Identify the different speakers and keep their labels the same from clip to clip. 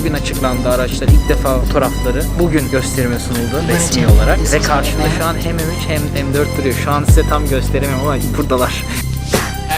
Speaker 1: bugün açıklandı araçlar. ilk defa fotoğrafları bugün gösterime sunuldu resmi olarak. Ve karşımda şu an hem M3 hem M4 duruyor. Şu an size tam gösteremem ama buradalar.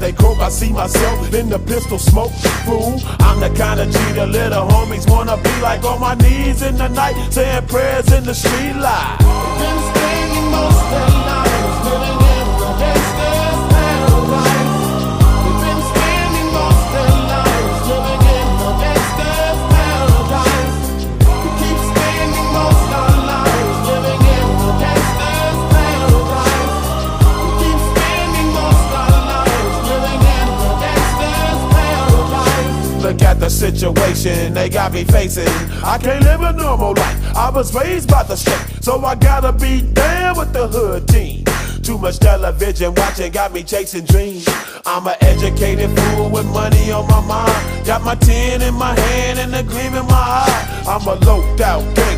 Speaker 2: They croak, I see myself in the pistol smoke. Fool, I'm the kind of G the little homies wanna be like on my knees in the night, saying prayers in the street light. Been most Look at the situation they got me facing. I can't live a normal life. I was raised by the state, so I gotta be down with the hood team. Too much television watching got me chasing dreams. I'm an educated fool with money on my mind. Got my tin in my hand and a gleam in my eye. I'm a loped out gangster,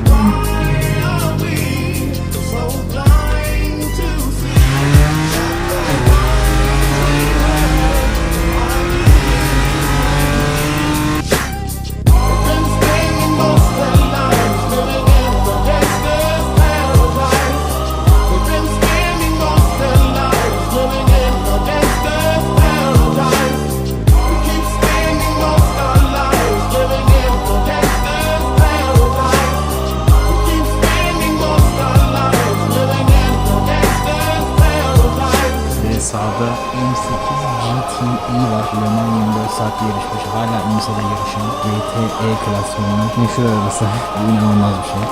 Speaker 3: sağda M8 GTE var. Le Mans 24 saat yarışmış. Hala IMSA'da yarışan GTE klasmanının meşhur arabası. İnanılmaz bir şey.